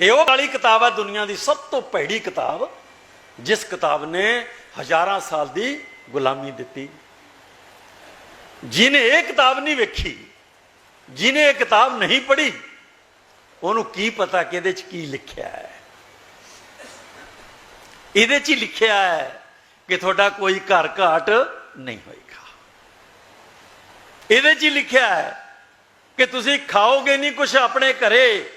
ਇਹ ਉਹ ਵਾਲੀ ਕਿਤਾਬ ਹੈ ਦੁਨੀਆ ਦੀ ਸਭ ਤੋਂ ਭੈੜੀ ਕਿਤਾਬ, ਜਿਸ ਕਿਤਾਬ ਨੇ ਹਜ਼ਾਰਾਂ ਸਾਲ ਦੀ ਗੁਲਾਮੀ ਦਿੱਤੀ। ਜਿਹਨੇ ਇਹ ਕਿਤਾਬ ਨਹੀਂ ਵੇਖੀ, ਜਿਹਨੇ ਇਹ ਕਿਤਾਬ ਨਹੀਂ ਪੜ੍ਹੀ, ਉਹਨੂੰ ਕੀ ਪਤਾ ਕਿ ਇਹਦੇ ਚ ਕੀ ਲਿਖਿਆ ਹੈ। ਇਹਦੇ ਚ ਹੀ ਲਿਖਿਆ ਹੈ ਕਿ ਤੁਹਾਡਾ ਕੋਈ ਘਰ ਘਾਟ ਨਹੀਂ ਹੋਏਗਾ। ਇਹਦੇ ਚ ਹੀ ਲਿਖਿਆ ਹੈ ਕਿ ਤੁਸੀਂ ਖਾਓਗੇ ਨਹੀਂ ਕੁਝ ਆਪਣੇ ਘਰੇ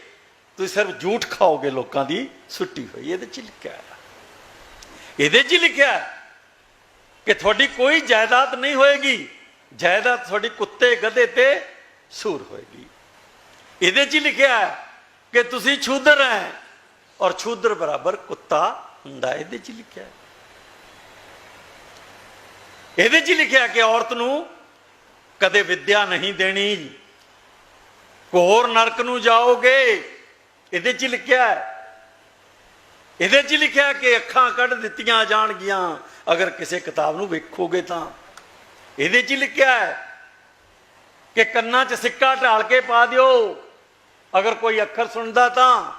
ਤੁਸੀਂ ਸਿਰਫ ਝੂਠ ਖਾਓਗੇ ਲੋਕਾਂ ਦੀ ਸੁੱਟੀ ਹੋਈ, ਇਹਦੇ ਚ ਲਿਖਿਆ ਇਹਦੇ ਚ ਹੀ ਲਿਖਿਆ ਕਿ ਤੁਹਾਡੀ ਕੋਈ ਜਾਇਦਾਦ ਨਹੀਂ ਹੋਏਗੀ, ਜਾਇਦਾਦ ਤੁਹਾਡੀ ਕੁੱਤੇ ਗਧੇ ਤੇ ਸੂਰ ਹੋਏਗੀ। ਇਹਦੇ 'ਚ ਹੀ ਲਿਖਿਆ ਕਿ ਤੁਸੀਂ ਛੂਦਰ ਹੈ ਔਰ ਛੂਦਰ ਬਰਾਬਰ ਕੁੱਤਾ ਹੁੰਦਾ ਇਹਦੇ 'ਚ ਲਿਖਿਆ ਇਹਦੇ 'ਚ ਲਿਖਿਆ ਕਿ ਔਰਤ ਨੂੰ ਕਦੇ ਵਿਦਿਆ ਨਹੀਂ ਦੇਣੀ ਕੋਰ ਨਰਕ ਨੂੰ ਜਾਓਗੇ ਇਹਦੇ 'ਚ ਲਿਖਿਆ ਹੈ। ਇਹਦੇ 'ਚ ਲਿਖਿਆ ਕਿ ਅੱਖਾਂ ਕੱਢ ਦਿੱਤੀਆਂ ਜਾਣਗੀਆਂ, ਅਗਰ ਕਿਸੇ ਕਿਤਾਬ ਨੂੰ ਵੇਖੋਗੇ ਤਾਂ। ਇਹਦੇ 'ਚ ਹੀ ਲਿਖਿਆ ਹੈ ਕਿ ਕੰਨਾਂ 'ਚ ਸਿੱਕਾ ਢਾਲ ਕੇ ਪਾ ਦਿਓ। ਅਗਰ ਕੋਈ ਅੱਖਰ ਸੁਣਦਾ ਤਾਂ।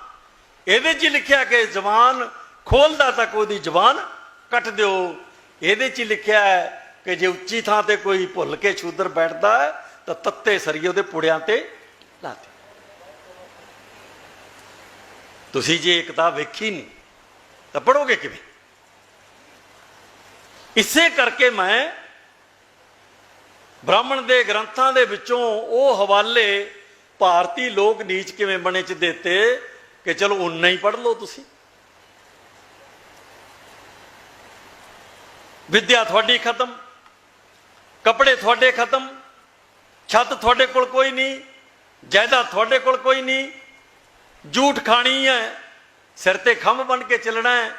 ਇਹਦੇ 'ਚ ਲਿਖਿਆ ਕਿ ਜ਼ਬਾਨ ਖੋਲਦਾ ਤੱਕ ਉਹਦੀ ਜ਼ਬਾਨ ਕੱਟ ਦਿਓ। ਇਹਦੇ 'ਚ ਲਿਖਿਆ ਹੈ ਕਿ ਜੇ ਉੱਚੀ ਥਾਂ ਤੇ ਕੋਈ ਭੁੱਲ ਕੇ ਛੂਦਰ ਬੈਠਦਾ ਹੈ, ਤਾਂ ਤੱਤੇ ਸਰੀਏ ਉਹਦੇ ਪੁੜਿਆਂ ਤੇ ਲਾ ਦਿਓ। ਤੁਸੀਂ ਜੇ ਇਹ ਕਿਤਾਬ ਵੇਖੀ ਨਹੀਂ, ਤਾਂ ਪੜੋਗੇ ਕਿਵੇਂ? ਇਸੇ ਕਰਕੇ ਮੈਂ ਬ੍ਰਾਹਮਣ ਦੇ ਗ੍ਰੰਥਾਂ ਦੇ ਵਿੱਚੋਂ ਉਹ ਹਵਾਲੇ ਭਾਰਤੀ ਲੋਕ ਨੀਚ ਕਿਵੇਂ ਬਣੇ ਚ ਦਿੱਤੇ ਕਿ ਚਲੋ ਉਨਾ ਹੀ ਪੜ੍ਹ ਲਓ ਤੁਸੀਂ। ਵਿਦਿਆ ਤੁਹਾਡੀ ਖਤਮ, ਕੱਪੜੇ ਤੁਹਾਡੇ ਖਤਮ, ਛੱਤ ਤੁਹਾਡੇ ਕੋਲ ਕੋਈ ਨਹੀਂ, ਜਾਇਦਾਦ ਤੁਹਾਡੇ ਕੋਲ ਕੋਈ ਨਹੀਂ ਝੂਠ ਖਾਣੀ ਹੈ, ਸਿਰ ਤੇ ਖੰਭ ਬਣ ਕੇ ਚੱਲਣਾ ਹੈ,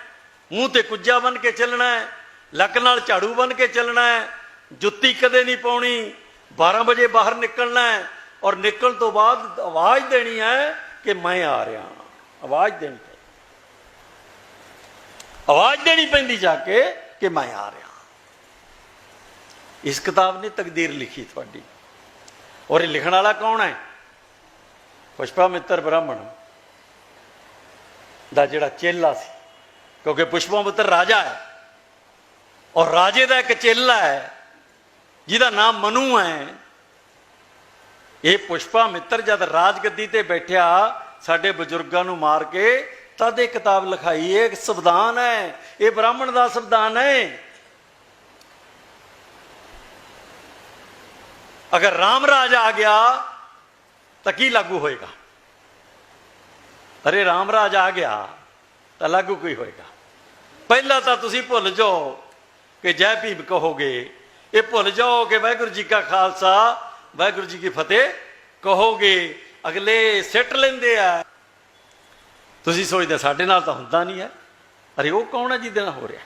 ਮੂੰਹ ਤੇ ਕੁੱਜਾ ਬਣ ਕੇ ਚੱਲਣਾ ਹੈ, ਲੱਕ ਨਾਲ ਝਾੜੂ ਬਣ ਕੇ ਚੱਲਣਾ ਹੈ, ਜੁੱਤੀ ਕਦੇ ਨਹੀਂ ਪਾਉਣੀ 12 ਵਜੇ ਬਾਹਰ ਨਿਕਲਣਾ ਹੈ ਔਰ ਨਿਕਲਣ ਤੋਂ ਬਾਅਦ ਆਵਾਜ਼ ਦੇਣੀ ਹੈ ਕਿ ਮੈਂ ਆ ਰਿਹਾ ਆਵਾਜ਼ ਦੇਣੀ ਹੈ ਆਵਾਜ਼ ਦੇਣੀ ਪੈਂਦੀ ਜਾ ਕੇ ਕਿ ਮੈਂ ਆ ਰਿਹਾ ਇਸ ਕਿਤਾਬ ਨੇ ਤਕਦੀਰ ਲਿਖੀ ਤੁਹਾਡੀ। ਔਰ ਇਹ ਲਿਖਣ ਵਾਲਾ ਕੌਣ ਹੈ? ਪੁਸ਼ਪਾ ਮਿੱਤਰ ਬ੍ਰਾਹਮਣ। ਦਾ ਜਿਹੜਾ ਚੇਲਾ ਸੀ। ਕਿਉਂਕਿ ਪੁਸ਼ਪਾ ਮਿੱਤਰ ਰਾਜਾ ਹੈ। ਔਰ ਰਾਜੇ ਦਾ ਇੱਕ ਚੇਲਾ ਹੈ, ਜਿਹਦਾ ਨਾਮ ਮਨੂ ਹੈ। ਇਹ ਪੁਸ਼ਪਾ ਮਿੱਤਰ ਜਦ ਰਾਜਗੱਦੀ ਤੇ ਬੈਠਿਆ, ਸਾਡੇ ਬਜ਼ੁਰਗਾਂ ਨੂੰ ਮਾਰ ਕੇ ਤਦ ਇਹ ਕਿਤਾਬ ਲਿਖਾਈ, ਇਹ ਇੱਕ ਸੰਵਿਧਾਨ ਹੈ, ਇਹ ਬ੍ਰਾਹਮਣ ਦਾ ਸੰਵਿਧਾਨ ਹੈ। ਅਗਰ ਰਾਮ ਰਾਜ ਆ ਗਿਆ, ਤਾਂ ਕੀ ਲਾਗੂ ਹੋਏਗਾ? ਅਰੇ ਰਾਮ ਰਾਜ ਆ ਗਿਆ ਤਾਂ ਲਾਗੂ ਕੋਈ ਹੋਏਗਾ। ਪਹਿਲਾਂ ਤਾਂ ਤੁਸੀਂ ਭੁੱਲ ਜਾਓ ਕਿ ਜੈ ਭੀਮ ਕਹੋਗੇ, ਇਹ ਭੁੱਲ ਜਾਓ ਕਿ ਵਾਹਿਗੁਰੂ ਜੀ ਕਾ ਖਾਲਸਾ, ਵਾਹਿਗੁਰੂ ਜੀ ਕੀ ਫਤਿਹ ਕਹੋਗੇ, ਅਗਲੇ ਸਿੱਟ ਲੈਂਦੇ ਆ। ਤੁਸੀਂ ਸੋਚਦੇ ਸਾਡੇ ਨਾਲ ਤਾਂ ਹੁੰਦਾ ਨਹੀਂ ਹੈ। ਅਰੇ ਉਹ ਕੌਣ ਹੈ ਜਿਹਦੇ ਨਾਲ ਹੋ ਰਿਹਾ?